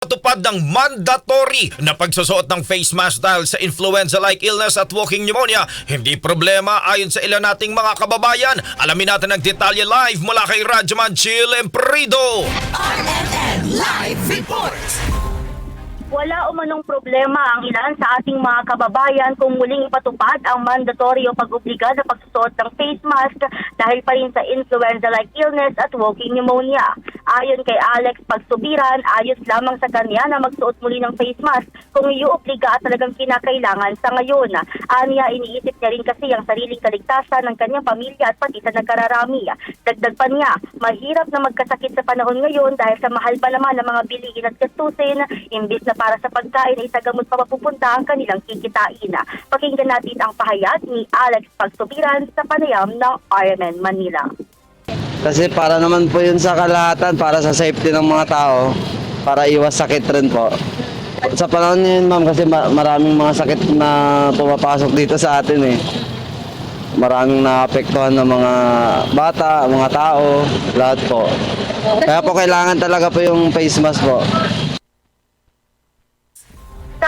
Tupad ng mandatory na pagsusuot ng face mask dahil sa influenza-like illness at walking pneumonia. Hindi problema ayon sa ilan nating mga kababayan. Alamin natin ang detalye live mula kay Radyoman Chill Emprido. RNN Live Report! Wala umanong problema ang ilan sa ating mga kababayan kung muling ipatupad ang mandatory o pag-obliga na pagsusuot ng face mask dahil pa rin sa influenza-like illness at walking pneumonia. Ayon kay Alex Pagsubiran, ayos lamang sa kanya na magsuot muli ng face mask kung iuobliga at talagang kinakailangan sa ngayon. Aniya, iniisip niya rin kasi ang sariling kaligtasan ng kanyang pamilya at pati sa nagkararami. Dagdag pa niya, mahirap na magkasakit sa panahon ngayon dahil sa mahal pa naman ng mga bilihin at gastusin, imbis na para sa pagkain ay sa gamot pa mapupunta ang kanilang kikitain. Pakinggan natin ang pahayag ni Alex Pagsubiran sa panayam ng RMN Manila. Kasi para naman po yun sa kalahatan, para sa safety ng mga tao, para iwas sakit rin po. Sa panahon ngayon ma'am, kasi ma- maraming mga sakit na pumapasok dito sa atin eh. Maraming naapektuhan ng mga bata, mga tao, lahat po. Kaya po kailangan talaga po yung face mask po.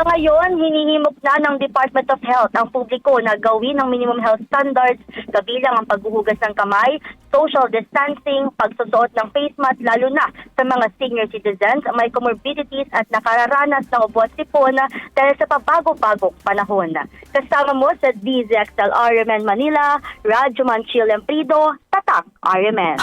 Sa ngayon, hinihimok na ng Department of Health ang publiko na gawin ng minimum health standards kabilang ang paghuhugas ng kamay, social distancing, pagsusuot ng face mask lalo na sa mga senior citizens, may comorbidities at nakararanas ng ubo at sipon dahil sa pabago-bagong panahon. Kasama mo sa DZXL RMN Manila, Radyo Manchil Emprido, Tatak RMN.